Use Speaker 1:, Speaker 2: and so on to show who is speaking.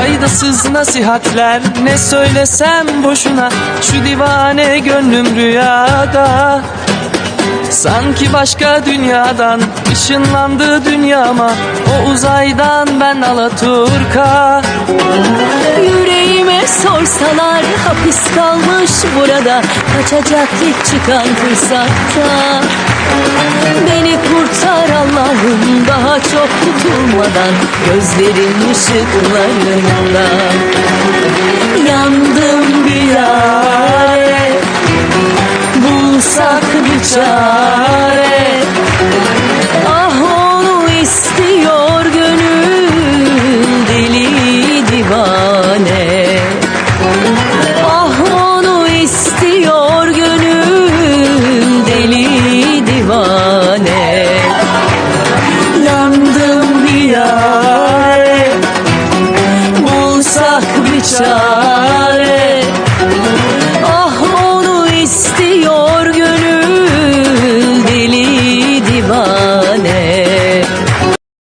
Speaker 1: Faydasız nasihatler ne söylesem boşuna. Şu divane gönlüm rüyada. Sanki başka dünyadan ışınlandı dünyama. O uzaydan ben Alaturka.
Speaker 2: Yüreğime sorsalar hapis kalmış burada. Kaçacak ilk çıkan fırsatta tutulmadan Gözlerin ışıklarında. Yandım bir yare Bulsak bir çare çare. Ah onu istiyor.